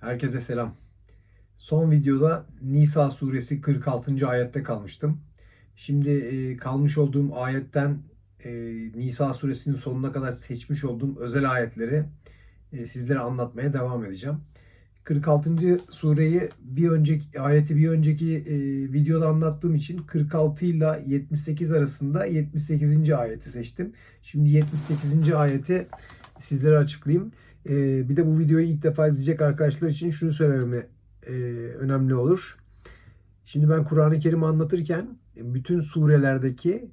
Herkese selam. Son videoda Nisa suresi 46. ayette kalmıştım. Şimdi e, kalmış olduğum ayetten e, Nisa suresinin sonuna kadar seçmiş olduğum özel ayetleri e, sizlere anlatmaya devam edeceğim. 46. sureyi bir önceki ayeti bir önceki videoda anlattığım için 46 ile 78 arasında 78. ayeti seçtim. Şimdi 78. ayeti sizlere açıklayayım. Ee, bir de bu videoyu ilk defa izleyecek arkadaşlar için şunu söylememi e, önemli olur. Şimdi ben Kur'an-ı Kerim'i anlatırken bütün surelerdeki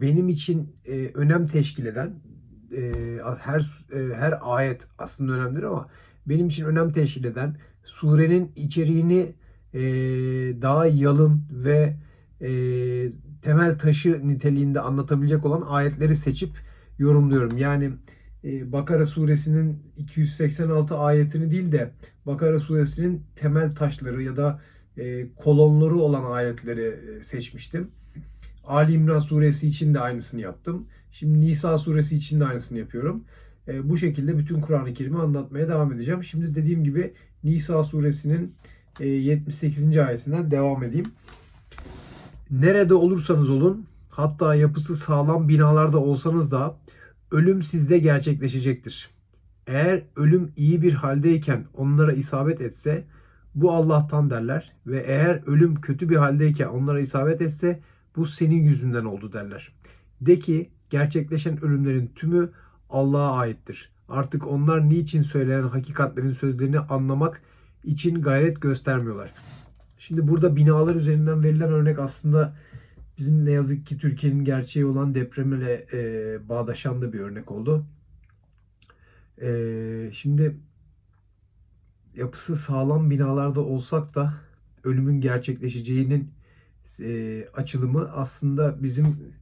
benim için e, önem teşkil eden e, her her ayet aslında önemlidir ama benim için önem teşkil eden surenin içeriğini daha yalın ve temel taşı niteliğinde anlatabilecek olan ayetleri seçip yorumluyorum. Yani Bakara suresinin 286 ayetini değil de Bakara suresinin temel taşları ya da e, kolonları olan ayetleri e, seçmiştim. Ali İmran suresi için de aynısını yaptım. Şimdi Nisa suresi için de aynısını yapıyorum. E, bu şekilde bütün Kur'an-ı Kerim'i anlatmaya devam edeceğim. Şimdi dediğim gibi Nisa suresinin e, 78. ayetinden devam edeyim. Nerede olursanız olun, hatta yapısı sağlam binalarda olsanız da ölüm sizde gerçekleşecektir. Eğer ölüm iyi bir haldeyken onlara isabet etse bu Allah'tan derler ve eğer ölüm kötü bir haldeyken onlara isabet etse bu senin yüzünden oldu derler. De ki gerçekleşen ölümlerin tümü Allah'a aittir. Artık onlar niçin söylenen hakikatlerin sözlerini anlamak için gayret göstermiyorlar. Şimdi burada binalar üzerinden verilen örnek aslında bizim ne yazık ki Türkiye'nin gerçeği olan depremle e, bağdaşan da bir örnek oldu. E, şimdi yapısı sağlam binalarda olsak da ölümün gerçekleşeceğinin e, açılımı aslında bizim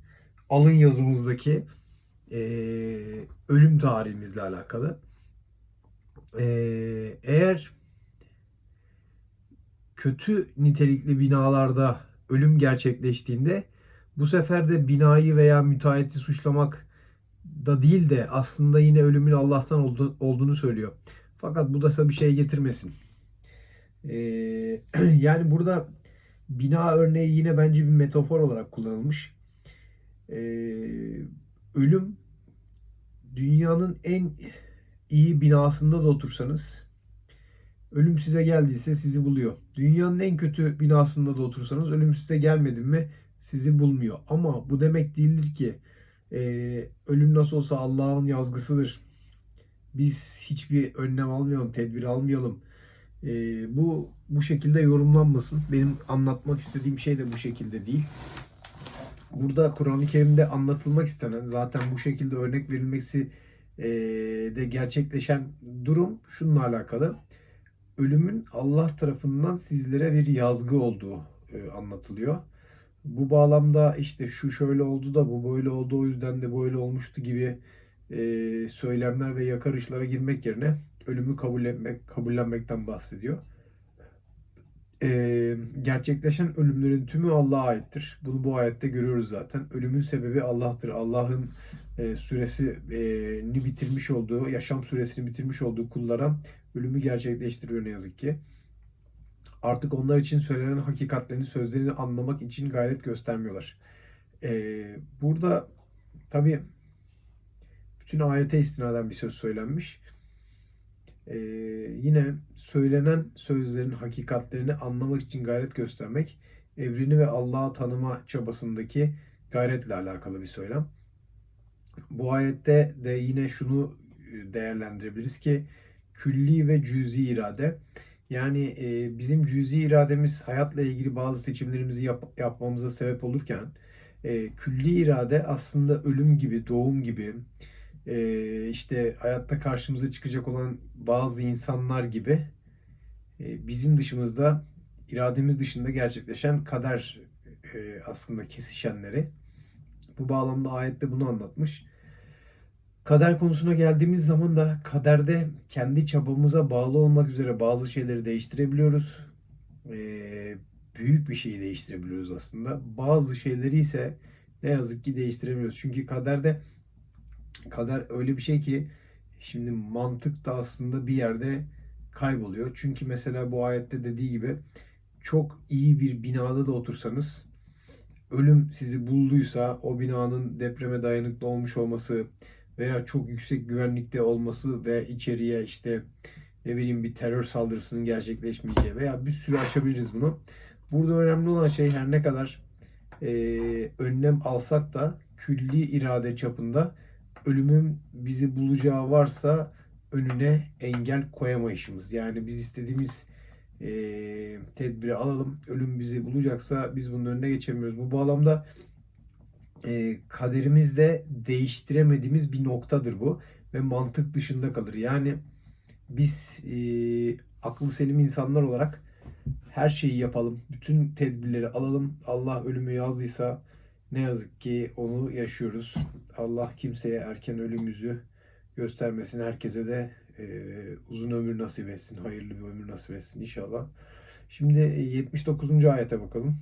alın yazımızdaki e, ölüm tarihimizle alakalı. E, eğer kötü nitelikli binalarda ölüm gerçekleştiğinde bu sefer de binayı veya müteahhiti suçlamak da değil de aslında yine ölümün Allah'tan oldu, olduğunu söylüyor. Fakat bu da bir şey getirmesin. Ee, yani burada bina örneği yine bence bir metafor olarak kullanılmış. Ee, ölüm dünyanın en iyi binasında da otursanız ölüm size geldiyse sizi buluyor. Dünyanın en kötü binasında da otursanız ölüm size gelmedi mi sizi bulmuyor. Ama bu demek değildir ki e, ölüm nasıl olsa Allah'ın yazgısıdır. Biz hiçbir önlem almayalım, tedbir almayalım. E, bu bu şekilde yorumlanmasın. Benim anlatmak istediğim şey de bu şekilde değil. Burada Kur'an-ı Kerim'de anlatılmak istenen zaten bu şekilde örnek verilmesi e, de gerçekleşen durum şununla alakalı. Ölümün Allah tarafından sizlere bir yazgı olduğu e, anlatılıyor. Bu bağlamda işte şu şöyle oldu da bu böyle oldu o yüzden de böyle olmuştu gibi e, söylemler ve yakarışlara girmek yerine ölümü kabul etmek, kabullenmekten bahsediyor. E, gerçekleşen ölümlerin tümü Allah'a aittir. Bunu bu ayette görüyoruz zaten. Ölümün sebebi Allah'tır. Allah'ın e, süresini bitirmiş olduğu, yaşam süresini bitirmiş olduğu kullara ölümü gerçekleştiriyor ne yazık ki. Artık onlar için söylenen hakikatlerini, sözlerini anlamak için gayret göstermiyorlar. Ee, burada tabi bütün ayete istinaden bir söz söylenmiş. Ee, yine söylenen sözlerin hakikatlerini anlamak için gayret göstermek, evreni ve Allah'ı tanıma çabasındaki gayretle alakalı bir söylem. Bu ayette de yine şunu değerlendirebiliriz ki külli ve cüzi irade. Yani e, bizim cüzi irademiz hayatla ilgili bazı seçimlerimizi yap, yapmamıza sebep olurken e, külli irade aslında ölüm gibi, doğum gibi, e, işte hayatta karşımıza çıkacak olan bazı insanlar gibi e, bizim dışımızda, irademiz dışında gerçekleşen kader e, aslında kesişenleri. Bu bağlamda ayette bunu anlatmış. Kader konusuna geldiğimiz zaman da kaderde kendi çabamıza bağlı olmak üzere bazı şeyleri değiştirebiliyoruz. Ee, büyük bir şeyi değiştirebiliyoruz aslında. Bazı şeyleri ise ne yazık ki değiştiremiyoruz. Çünkü kaderde kader öyle bir şey ki şimdi mantık da aslında bir yerde kayboluyor. Çünkü mesela bu ayette dediği gibi çok iyi bir binada da otursanız ölüm sizi bulduysa o binanın depreme dayanıklı olmuş olması veya çok yüksek güvenlikte olması ve içeriye işte ne bileyim bir terör saldırısının gerçekleşmeyeceği veya bir sürü açabiliriz bunu. Burada önemli olan şey her ne kadar eee, önlem alsak da külli irade çapında ölümün bizi bulacağı varsa önüne engel koyamayışımız. Yani biz istediğimiz eee, tedbiri alalım. Ölüm bizi bulacaksa biz bunun önüne geçemiyoruz. Bu bağlamda eee kaderimizde değiştiremediğimiz bir noktadır bu ve mantık dışında kalır. Yani biz eee, aklı selim insanlar olarak her şeyi yapalım, bütün tedbirleri alalım. Allah ölümü yazdıysa ne yazık ki onu yaşıyoruz. Allah kimseye erken ölümümüzü göstermesin. Herkese de eee, uzun ömür nasip etsin, hayırlı bir ömür nasip etsin inşallah. Şimdi e, 79. ayete bakalım.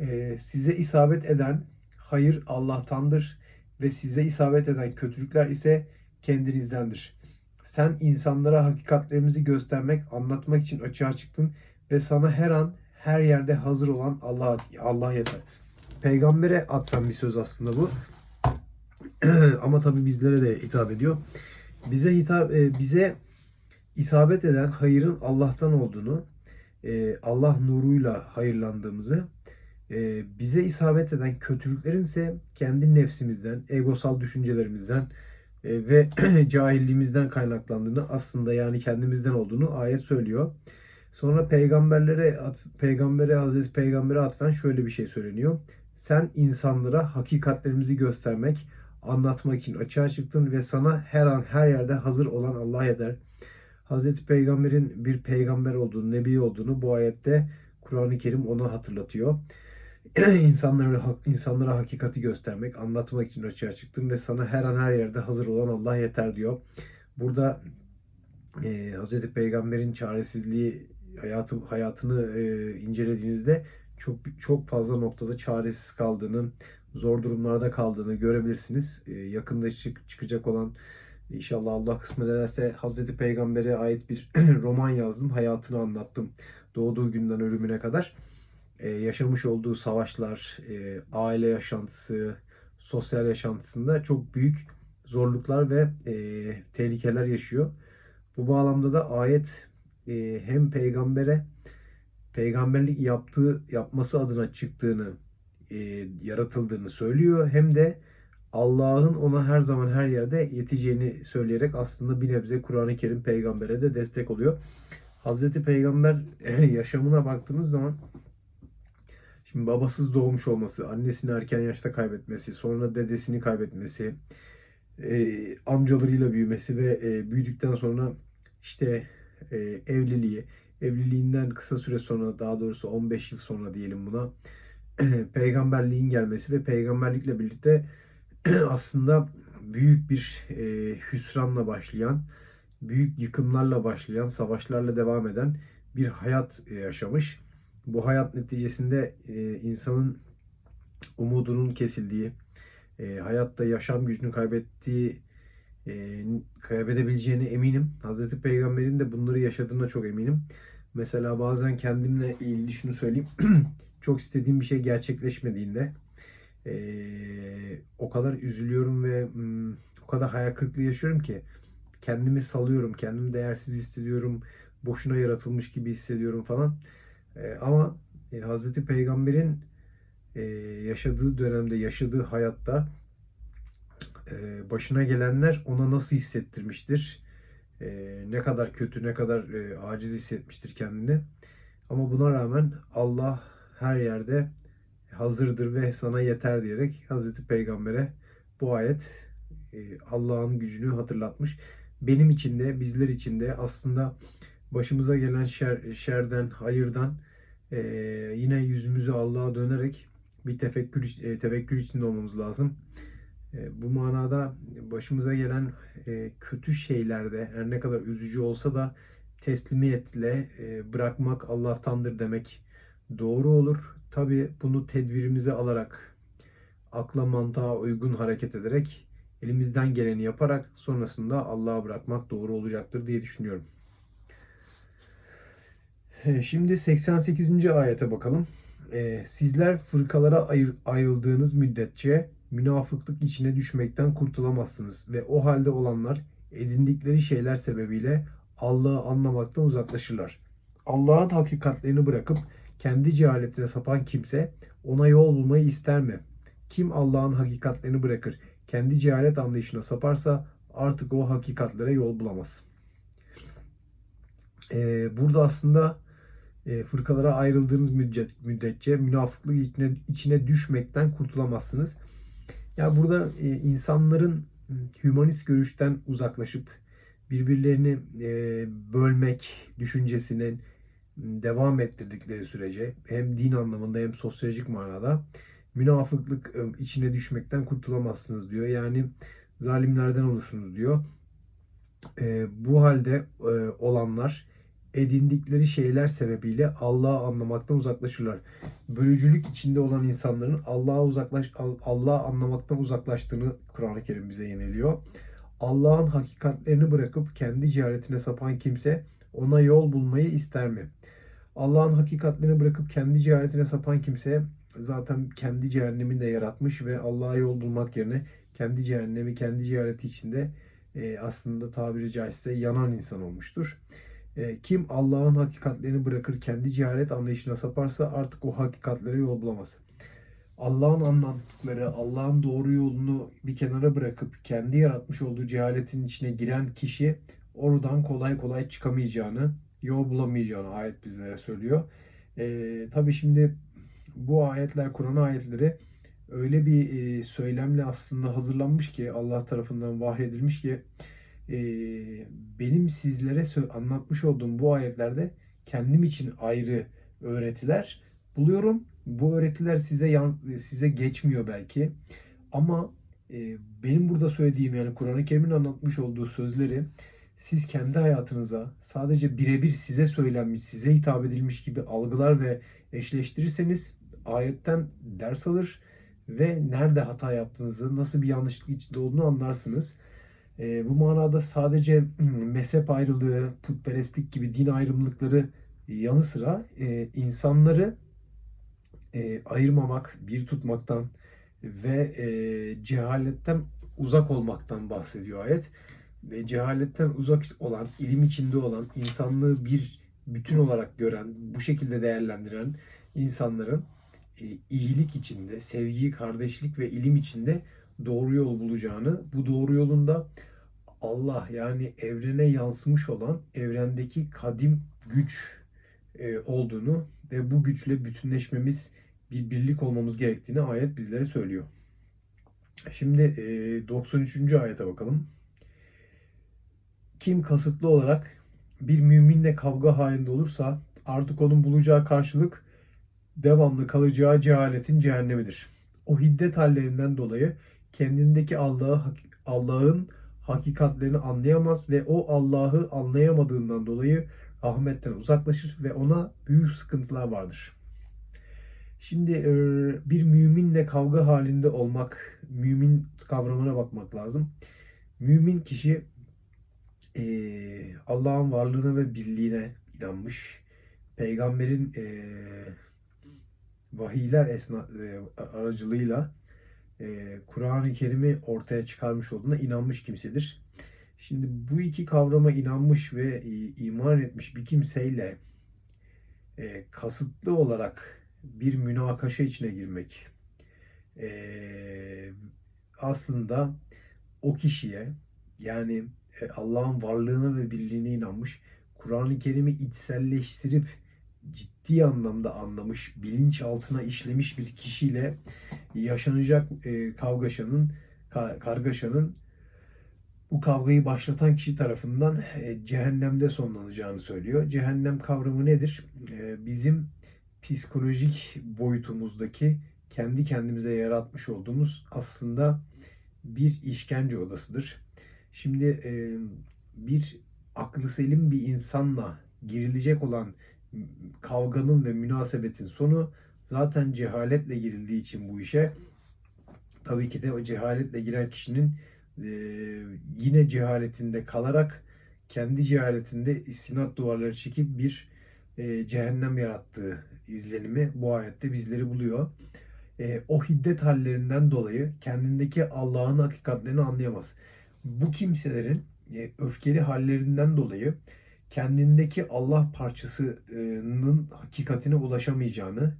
Eee, size isabet eden hayır Allah'tandır ve size isabet eden kötülükler ise kendinizdendir. Sen insanlara hakikatlerimizi göstermek, anlatmak için açığa çıktın ve sana her an her yerde hazır olan Allah Allah yeter. Peygambere atılan bir söz aslında bu. Ama tabii bizlere de hitap ediyor. Bize hitap e, bize isabet eden hayırın Allah'tan olduğunu, e, Allah nuruyla hayırlandığımızı, e, bize isabet eden kötülüklerin ise kendi nefsimizden, egosal düşüncelerimizden e, ve cahilliğimizden kaynaklandığını aslında yani kendimizden olduğunu ayet söylüyor. Sonra peygamberlere peygambere Hazreti Peygamber'e atfen şöyle bir şey söyleniyor. Sen insanlara hakikatlerimizi göstermek, anlatmak için açığa çıktın ve sana her an her yerde hazır olan Allah yeter. Hazreti Peygamber'in bir peygamber olduğunu, nebi olduğunu bu ayette Kur'an-ı Kerim ona hatırlatıyor. insanlara insanlara hakikati göstermek, anlatmak için açığa çıktın ve sana her an her yerde hazır olan Allah yeter diyor. Burada e, Hazreti Peygamber'in çaresizliği hayatı hayatını e, incelediğinizde çok çok fazla noktada çaresiz kaldığını, zor durumlarda kaldığını görebilirsiniz. E, yakında çık, çıkacak olan inşallah Allah kısmet ederse Hazreti Peygamber'e ait bir roman yazdım. Hayatını anlattım. Doğduğu günden ölümüne kadar. E, yaşamış olduğu savaşlar, e, aile yaşantısı, sosyal yaşantısında çok büyük zorluklar ve e, tehlikeler yaşıyor. Bu bağlamda da ayet e, hem peygambere peygamberlik yaptığı yapması adına çıktığını, e, yaratıldığını söylüyor hem de Allah'ın ona her zaman her yerde yeteceğini söyleyerek aslında bir nebze Kur'an-ı Kerim peygambere de destek oluyor. Hazreti Peygamber yaşamına baktığımız zaman şimdi babasız doğmuş olması, annesini erken yaşta kaybetmesi, sonra dedesini kaybetmesi, e, amcalarıyla büyümesi ve e, büyüdükten sonra işte e, evliliği, evliliğinden kısa süre sonra daha doğrusu 15 yıl sonra diyelim buna peygamberliğin gelmesi ve peygamberlikle birlikte aslında büyük bir e, hüsranla başlayan, büyük yıkımlarla başlayan, savaşlarla devam eden bir hayat e, yaşamış. Bu hayat neticesinde e, insanın umudunun kesildiği, e, hayatta yaşam gücünü kaybettiği, e, kaybedebileceğine eminim. Hazreti Peygamber'in de bunları yaşadığına çok eminim. Mesela bazen kendimle ilgili şunu söyleyeyim. çok istediğim bir şey gerçekleşmediğinde e, o kadar üzülüyorum ve mm, o kadar hayal kırıklığı yaşıyorum ki kendimi salıyorum, kendimi değersiz hissediyorum, boşuna yaratılmış gibi hissediyorum falan. E, ama e, Hazreti Peygamber'in e, yaşadığı dönemde, yaşadığı hayatta e, başına gelenler ona nasıl hissettirmiştir? E, ne kadar kötü, ne kadar e, aciz hissetmiştir kendini. Ama buna rağmen Allah her yerde hazırdır ve sana yeter diyerek Hazreti Peygamber'e bu ayet e, Allah'ın gücünü hatırlatmış. Benim için de bizler için de aslında başımıza gelen şer, şerden, hayırdan e, yine yüzümüzü Allah'a dönerek bir tefekkür, e, tevekkül içinde olmamız lazım. E, bu manada başımıza gelen e, kötü şeylerde her ne kadar üzücü olsa da teslimiyetle e, bırakmak Allah'tandır demek doğru olur. Tabi bunu tedbirimize alarak akla mantığa uygun hareket ederek elimizden geleni yaparak sonrasında Allah'a bırakmak doğru olacaktır diye düşünüyorum. Şimdi 88. ayete bakalım. E, Sizler fırkalara ayrıldığınız müddetçe münafıklık içine düşmekten kurtulamazsınız ve o halde olanlar edindikleri şeyler sebebiyle Allah'ı anlamaktan uzaklaşırlar. Allah'ın hakikatlerini bırakıp kendi cehaletine sapan kimse ona yol bulmayı ister mi? Kim Allah'ın hakikatlerini bırakır, kendi cehalet anlayışına saparsa artık o hakikatlere yol bulamaz. Ee, burada aslında e, fırkalara ayrıldığınız müddet, müddetçe münafıklık içine, içine düşmekten kurtulamazsınız. Ya burada e, insanların hümanist görüşten uzaklaşıp birbirlerini e, bölmek düşüncesinin devam ettirdikleri sürece hem din anlamında hem sosyolojik manada münafıklık içine düşmekten kurtulamazsınız diyor. Yani zalimlerden olursunuz diyor. Bu halde olanlar edindikleri şeyler sebebiyle Allah'ı anlamaktan uzaklaşırlar. Bölücülük içinde olan insanların Allah'a uzaklaş Allah'ı anlamaktan uzaklaştığını Kur'an-ı Kerim bize yeniliyor. Allah'ın hakikatlerini bırakıp kendi cehaletine sapan kimse ona yol bulmayı ister mi? Allah'ın hakikatlerini bırakıp kendi cehaletine sapan kimse zaten kendi cehennemini de yaratmış ve Allah'a yol bulmak yerine kendi cehennemi, kendi cehaleti içinde e, aslında tabiri caizse yanan insan olmuştur. E, kim Allah'ın hakikatlerini bırakır kendi cehalet anlayışına saparsa artık o hakikatlere yol bulamaz. Allah'ın anlattıkları, Allah'ın doğru yolunu bir kenara bırakıp kendi yaratmış olduğu cehaletin içine giren kişi oradan kolay kolay çıkamayacağını, yol bulamayacağını ayet bizlere söylüyor. E, tabii şimdi bu ayetler, Kur'an ayetleri öyle bir e, söylemle aslında hazırlanmış ki Allah tarafından vahyedilmiş ki benim sizlere anlatmış olduğum bu ayetlerde kendim için ayrı öğretiler buluyorum. Bu öğretiler size size geçmiyor belki. Ama benim burada söylediğim yani Kur'an-ı Kerim'in anlatmış olduğu sözleri siz kendi hayatınıza sadece birebir size söylenmiş, size hitap edilmiş gibi algılar ve eşleştirirseniz ayetten ders alır ve nerede hata yaptığınızı, nasıl bir yanlışlık içinde olduğunu anlarsınız. E, bu manada sadece mezhep ayrılığı, putperestlik gibi din ayrımlıkları yanı sıra e, insanları e, ayırmamak, bir tutmaktan ve e, cehaletten uzak olmaktan bahsediyor ayet. Ve cehaletten uzak olan, ilim içinde olan, insanlığı bir bütün olarak gören, bu şekilde değerlendiren insanların e, iyilik içinde, sevgi, kardeşlik ve ilim içinde doğru yol bulacağını, bu doğru yolun da Allah yani evrene yansımış olan evrendeki kadim güç e, olduğunu ve bu güçle bütünleşmemiz, bir birlik olmamız gerektiğini ayet bizlere söylüyor. Şimdi e, 93. ayete bakalım. Kim kasıtlı olarak bir müminle kavga halinde olursa artık onun bulacağı karşılık devamlı kalacağı cehaletin cehennemidir. O hiddet hallerinden dolayı kendindeki Allah'ı Allah'ın hakikatlerini anlayamaz ve o Allah'ı anlayamadığından dolayı rahmetten uzaklaşır ve ona büyük sıkıntılar vardır. Şimdi e, bir müminle kavga halinde olmak, mümin kavramına bakmak lazım. Mümin kişi e, Allah'ın varlığına ve birliğine inanmış. Peygamberin e, vahiyler esna, aracılığıyla Kur'an-ı Kerim'i ortaya çıkarmış olduğuna inanmış kimsedir. Şimdi bu iki kavrama inanmış ve iman etmiş bir kimseyle e, kasıtlı olarak bir münakaşa içine girmek e, aslında o kişiye yani e, Allah'ın varlığına ve birliğine inanmış, Kur'an-ı Kerim'i içselleştirip ciddi anlamda anlamış, bilinç altına işlemiş bir kişiyle yaşanacak e, kavgaşanın ka, kargaşanın bu kavgayı başlatan kişi tarafından e, cehennemde sonlanacağını söylüyor. Cehennem kavramı nedir? E, bizim psikolojik boyutumuzdaki kendi kendimize yaratmış olduğumuz aslında bir işkence odasıdır. Şimdi e, bir aklı selim bir insanla girilecek olan kavganın ve münasebetin sonu zaten cehaletle girildiği için bu işe tabii ki de o cehaletle giren kişinin e, yine cehaletinde kalarak kendi cehaletinde istinat duvarları çekip bir e, cehennem yarattığı izlenimi bu ayette bizleri buluyor. E, o hiddet hallerinden dolayı kendindeki Allah'ın hakikatlerini anlayamaz. Bu kimselerin e, öfkeli hallerinden dolayı kendindeki Allah parçasının hakikatine ulaşamayacağını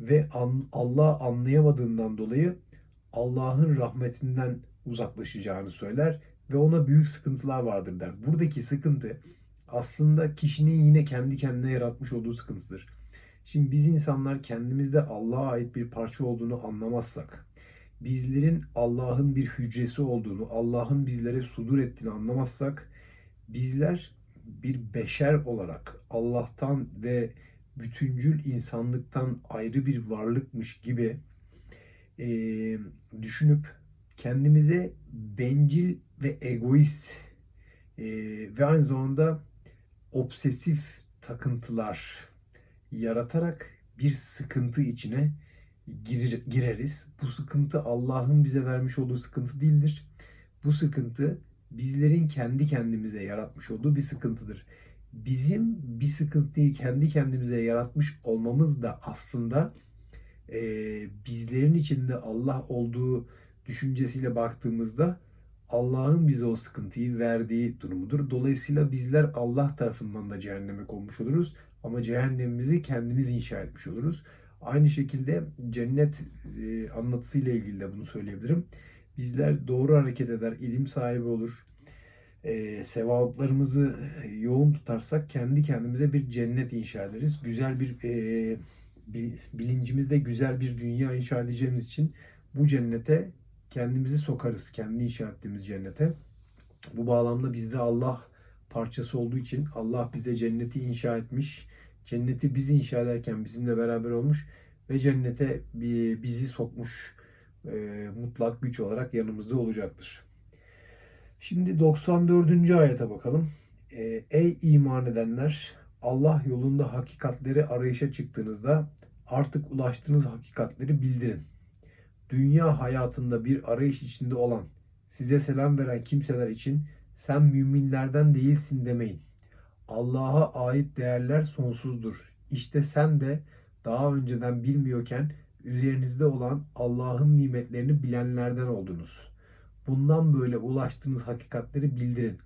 ve Allah'ı anlayamadığından dolayı Allah'ın rahmetinden uzaklaşacağını söyler ve ona büyük sıkıntılar vardır der. Buradaki sıkıntı aslında kişinin yine kendi kendine yaratmış olduğu sıkıntıdır. Şimdi biz insanlar kendimizde Allah'a ait bir parça olduğunu anlamazsak, bizlerin Allah'ın bir hücresi olduğunu, Allah'ın bizlere sudur ettiğini anlamazsak, bizler bir beşer olarak Allah'tan ve bütüncül insanlıktan ayrı bir varlıkmış gibi e, düşünüp kendimize bencil ve egoist e, ve aynı zamanda obsesif takıntılar yaratarak bir sıkıntı içine girer, gireriz. Bu sıkıntı Allah'ın bize vermiş olduğu sıkıntı değildir. Bu sıkıntı bizlerin kendi kendimize yaratmış olduğu bir sıkıntıdır. Bizim bir sıkıntıyı kendi kendimize yaratmış olmamız da aslında e, bizlerin içinde Allah olduğu düşüncesiyle baktığımızda Allah'ın bize o sıkıntıyı verdiği durumudur. Dolayısıyla bizler Allah tarafından da cehenneme konmuş oluruz. Ama cehennemimizi kendimiz inşa etmiş oluruz. Aynı şekilde cennet e, anlatısıyla ilgili de bunu söyleyebilirim. Bizler doğru hareket eder, ilim sahibi olur, e, sevaplarımızı yoğun tutarsak kendi kendimize bir cennet inşa ederiz. Güzel bir e, bilincimizde güzel bir dünya inşa edeceğimiz için bu cennete kendimizi sokarız. Kendi inşa ettiğimiz cennete. Bu bağlamda bizde Allah parçası olduğu için Allah bize cenneti inşa etmiş. Cenneti biz inşa ederken bizimle beraber olmuş ve cennete bizi sokmuş e, mutlak güç olarak yanımızda olacaktır. Şimdi 94. ayete bakalım. E, Ey iman edenler Allah yolunda hakikatleri arayışa çıktığınızda artık ulaştığınız hakikatleri bildirin. Dünya hayatında bir arayış içinde olan, size selam veren kimseler için sen müminlerden değilsin demeyin. Allah'a ait değerler sonsuzdur. İşte sen de daha önceden bilmiyorken üzerinizde olan Allah'ın nimetlerini bilenlerden oldunuz. Bundan böyle ulaştığınız hakikatleri bildirin.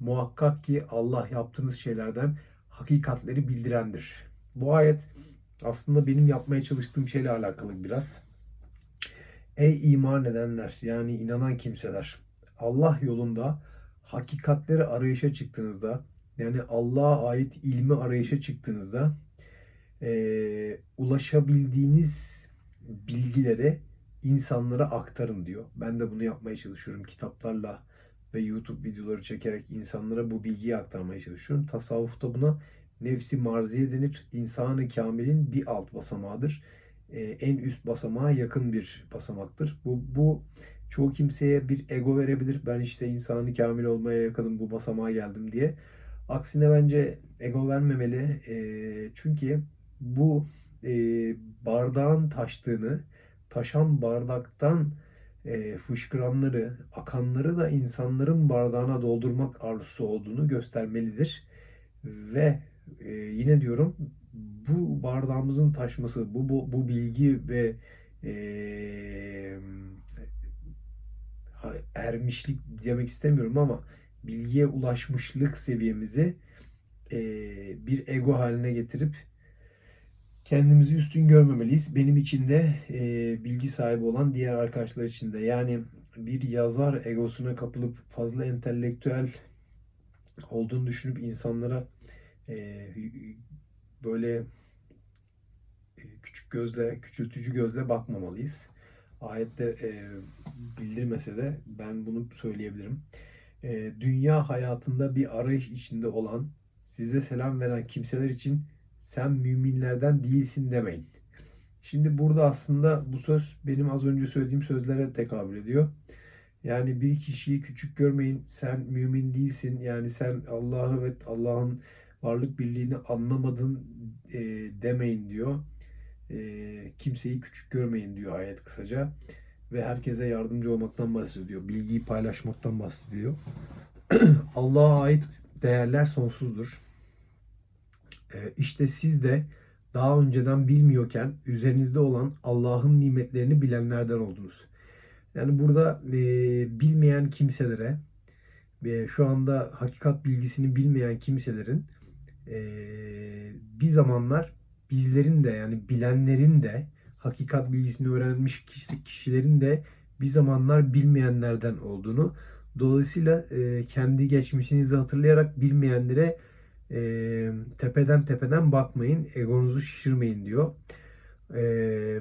Muhakkak ki Allah yaptığınız şeylerden hakikatleri bildirendir. Bu ayet aslında benim yapmaya çalıştığım şeyle alakalı biraz. Ey iman edenler yani inanan kimseler Allah yolunda hakikatleri arayışa çıktığınızda yani Allah'a ait ilmi arayışa çıktığınızda e, ulaşabildiğiniz bilgileri insanlara aktarın diyor. Ben de bunu yapmaya çalışıyorum kitaplarla ve YouTube videoları çekerek insanlara bu bilgiyi aktarmaya çalışıyorum. Tasavvufta buna nefsi marziye denir. İnsanı kamilin bir alt basamağıdır. Ee, en üst basamağa yakın bir basamaktır. Bu, bu çoğu kimseye bir ego verebilir. Ben işte insanı kamil olmaya yakınım bu basamağa geldim diye. Aksine bence ego vermemeli. E, çünkü bu e, bardağın taştığını, taşan bardaktan e, fışkıranları, akanları da insanların bardağına doldurmak arzusu olduğunu göstermelidir. Ve e, yine diyorum bu bardağımızın taşması, bu, bu, bu bilgi ve e, ermişlik demek istemiyorum ama bilgiye ulaşmışlık seviyemizi e, bir ego haline getirip kendimizi üstün görmemeliyiz. Benim için de e, bilgi sahibi olan diğer arkadaşlar için de. Yani bir yazar egosuna kapılıp fazla entelektüel olduğunu düşünüp insanlara e, böyle e, küçük gözle, küçültücü gözle bakmamalıyız. Ayette e, bildirmese de ben bunu söyleyebilirim. E, dünya hayatında bir arayış içinde olan, size selam veren kimseler için sen müminlerden değilsin demeyin. Şimdi burada aslında bu söz benim az önce söylediğim sözlere tekabül ediyor. Yani bir kişiyi küçük görmeyin. Sen mümin değilsin. Yani sen Allah'ı ve Allah'ın varlık birliğini anlamadın e, demeyin diyor. E, kimseyi küçük görmeyin diyor ayet kısaca. ve herkese yardımcı olmaktan bahsediyor. Bilgiyi paylaşmaktan bahsediyor. Allah'a ait değerler sonsuzdur. Ee, işte siz de daha önceden bilmiyorken üzerinizde olan Allah'ın nimetlerini bilenlerden oldunuz. Yani burada e, bilmeyen kimselere ve şu anda hakikat bilgisini bilmeyen kimselerin e, bir zamanlar bizlerin de yani bilenlerin de hakikat bilgisini öğrenmiş kişi, kişilerin de bir zamanlar bilmeyenlerden olduğunu dolayısıyla e, kendi geçmişinizi hatırlayarak bilmeyenlere e, tepeden tepeden bakmayın, egonuzu şişirmeyin diyor. E,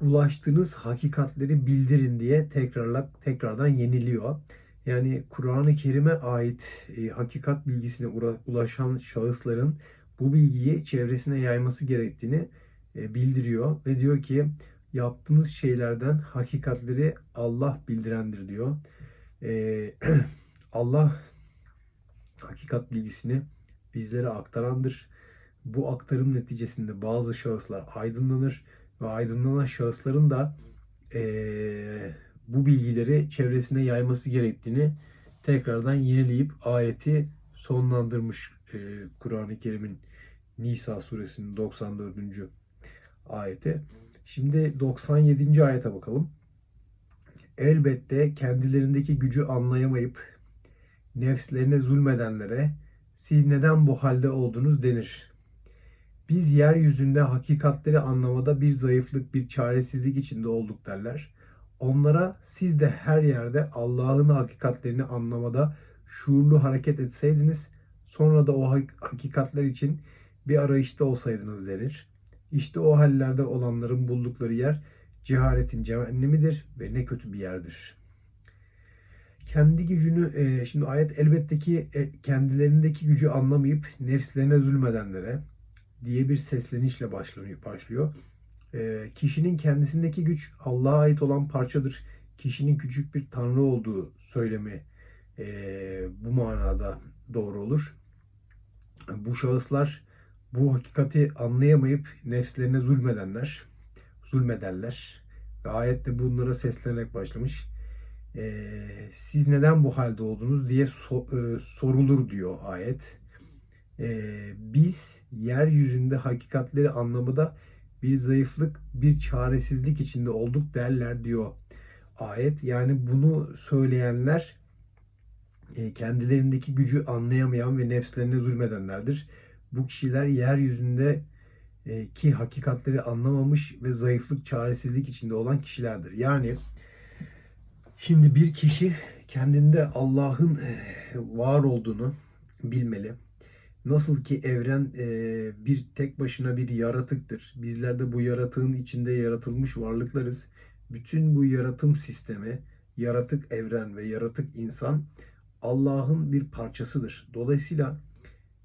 ulaştığınız hakikatleri bildirin diye tekrarla tekrardan yeniliyor. Yani Kur'an-ı Kerim'e ait e, hakikat bilgisine ulaşan şahısların bu bilgiyi çevresine yayması gerektiğini e, bildiriyor ve diyor ki yaptığınız şeylerden hakikatleri Allah bildirendir diyor. E, Allah hakikat bilgisini bizlere aktarandır. Bu aktarım neticesinde bazı şahıslar aydınlanır ve aydınlanan şahısların da eee, bu bilgileri çevresine yayması gerektiğini tekrardan yenileyip ayeti sonlandırmış eee, Kur'an-ı Kerim'in Nisa suresinin 94. ayeti. Şimdi 97. ayete bakalım. Elbette kendilerindeki gücü anlayamayıp nefslerine zulmedenlere siz neden bu halde oldunuz denir. Biz yeryüzünde hakikatleri anlamada bir zayıflık, bir çaresizlik içinde olduk derler. Onlara siz de her yerde Allah'ın hakikatlerini anlamada şuurlu hareket etseydiniz, sonra da o hak- hakikatler için bir arayışta olsaydınız denir. İşte o hallerde olanların buldukları yer cehaletin cehennemidir ve ne kötü bir yerdir. Kendi gücünü, e, şimdi ayet elbette ki e, kendilerindeki gücü anlamayıp nefslerine zulmedenlere diye bir seslenişle başlanıyor, başlıyor. E, kişinin kendisindeki güç Allah'a ait olan parçadır. Kişinin küçük bir tanrı olduğu söylemi bu manada doğru olur. Bu şahıslar bu hakikati anlayamayıp nefslerine zulmedenler, zulmederler. Ve ayette bunlara seslenerek başlamış. Ee, siz neden bu halde oldunuz diye so- e, sorulur diyor ayet. Ee, biz yeryüzünde hakikatleri anlamada bir zayıflık, bir çaresizlik içinde olduk derler diyor ayet. Yani bunu söyleyenler e, kendilerindeki gücü anlayamayan ve nefslerine zulmedenlerdir. Bu kişiler yeryüzünde e, ki hakikatleri anlamamış ve zayıflık, çaresizlik içinde olan kişilerdir. Yani Şimdi bir kişi kendinde Allah'ın eh, var olduğunu bilmeli. Nasıl ki evren eh, bir tek başına bir yaratıktır. Bizler de bu yaratığın içinde yaratılmış varlıklarız. Bütün bu yaratım sistemi, yaratık evren ve yaratık insan Allah'ın bir parçasıdır. Dolayısıyla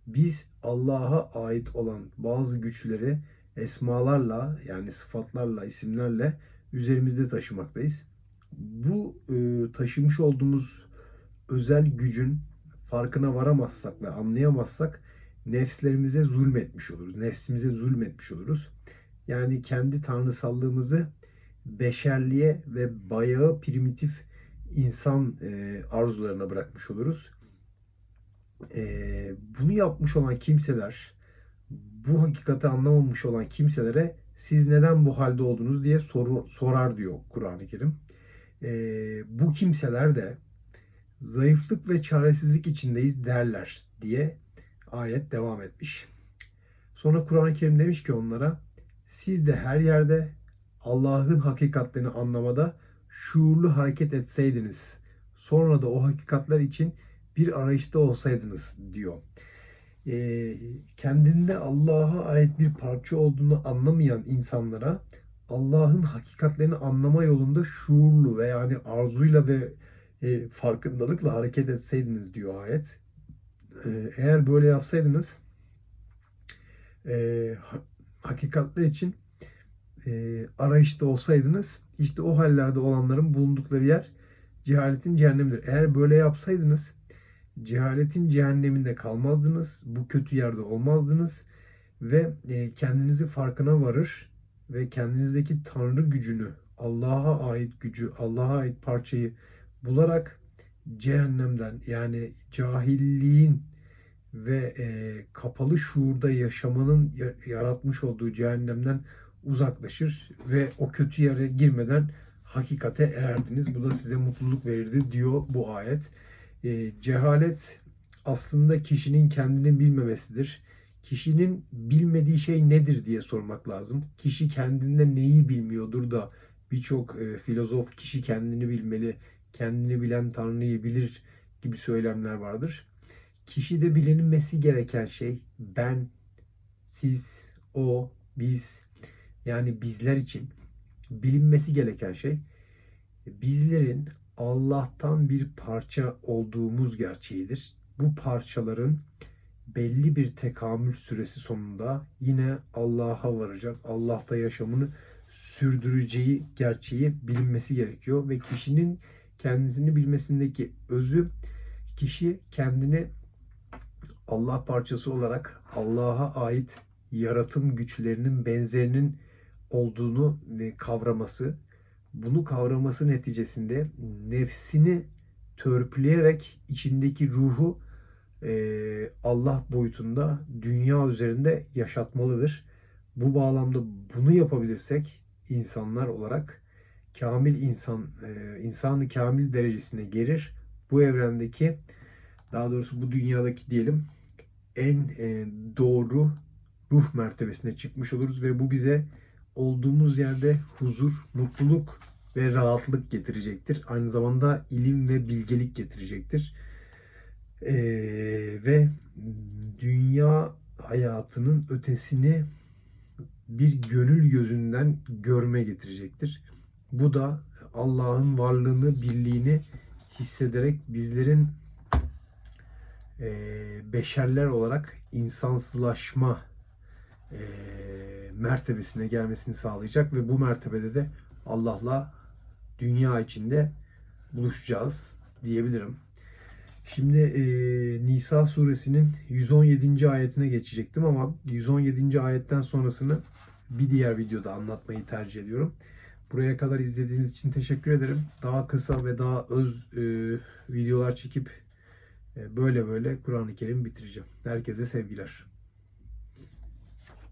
biz Allah'a ait olan bazı güçleri esmalarla yani sıfatlarla, isimlerle üzerimizde taşımaktayız bu e, taşımış olduğumuz özel gücün farkına varamazsak ve anlayamazsak nefslerimize zulmetmiş oluruz. Nefsimize zulmetmiş oluruz. Yani kendi tanrısallığımızı beşerliğe ve bayağı primitif insan e, arzularına bırakmış oluruz. E, bunu yapmış olan kimseler, bu hakikati anlamamış olan kimselere siz neden bu halde oldunuz diye soru, sorar diyor Kur'an-ı Kerim e, bu kimseler de zayıflık ve çaresizlik içindeyiz derler diye ayet devam etmiş. Sonra Kur'an-ı Kerim demiş ki onlara siz de her yerde Allah'ın hakikatlerini anlamada şuurlu hareket etseydiniz sonra da o hakikatler için bir arayışta olsaydınız diyor. E, kendinde Allah'a ait bir parça olduğunu anlamayan insanlara Allah'ın hakikatlerini anlama yolunda şuurlu ve yani arzuyla ve e, farkındalıkla hareket etseydiniz diyor ayet. E, eğer böyle yapsaydınız e, ha- hakikatler için e, arayışta olsaydınız işte o hallerde olanların bulundukları yer cehaletin cehennemidir. Eğer böyle yapsaydınız cehaletin cehenneminde kalmazdınız. Bu kötü yerde olmazdınız ve e, kendinizi farkına varır ve kendinizdeki tanrı gücünü Allah'a ait gücü, Allah'a ait parçayı bularak cehennemden yani cahilliğin ve e, kapalı şuurda yaşamanın ya- yaratmış olduğu cehennemden uzaklaşır ve o kötü yere girmeden hakikate ererdiniz. Bu da size mutluluk verirdi diyor bu ayet. E, cehalet aslında kişinin kendini bilmemesidir. Kişinin bilmediği şey nedir diye sormak lazım. Kişi kendinde neyi bilmiyordur da birçok e, filozof kişi kendini bilmeli, kendini bilen Tanrı'yı bilir gibi söylemler vardır. Kişide bilinmesi gereken şey ben, siz, o, biz yani bizler için bilinmesi gereken şey bizlerin Allah'tan bir parça olduğumuz gerçeğidir. Bu parçaların belli bir tekamül süresi sonunda yine Allah'a varacak, Allah'ta yaşamını sürdüreceği gerçeği bilinmesi gerekiyor ve kişinin kendisini bilmesindeki özü kişi kendini Allah parçası olarak Allah'a ait yaratım güçlerinin benzerinin olduğunu kavraması, bunu kavraması neticesinde nefsini törpüleyerek içindeki ruhu Allah boyutunda dünya üzerinde yaşatmalıdır. Bu bağlamda bunu yapabilirsek insanlar olarak kamil insan, e, insanı kamil derecesine gelir. Bu evrendeki daha doğrusu bu dünyadaki diyelim en e, doğru ruh mertebesine çıkmış oluruz ve bu bize olduğumuz yerde huzur, mutluluk ve rahatlık getirecektir. Aynı zamanda ilim ve bilgelik getirecektir. E, ve dünya hayatının ötesini bir gönül gözünden görme getirecektir. Bu da Allah'ın varlığını, birliğini hissederek bizlerin e, beşerler olarak insansılaşma e, mertebesine gelmesini sağlayacak ve bu mertebede de Allah'la dünya içinde buluşacağız diyebilirim. Şimdi e, Nisa suresinin 117. ayetine geçecektim ama 117. ayetten sonrasını bir diğer videoda anlatmayı tercih ediyorum. Buraya kadar izlediğiniz için teşekkür ederim. Daha kısa ve daha öz e, videolar çekip e, böyle böyle Kur'an-ı Kerim bitireceğim. Herkese sevgiler.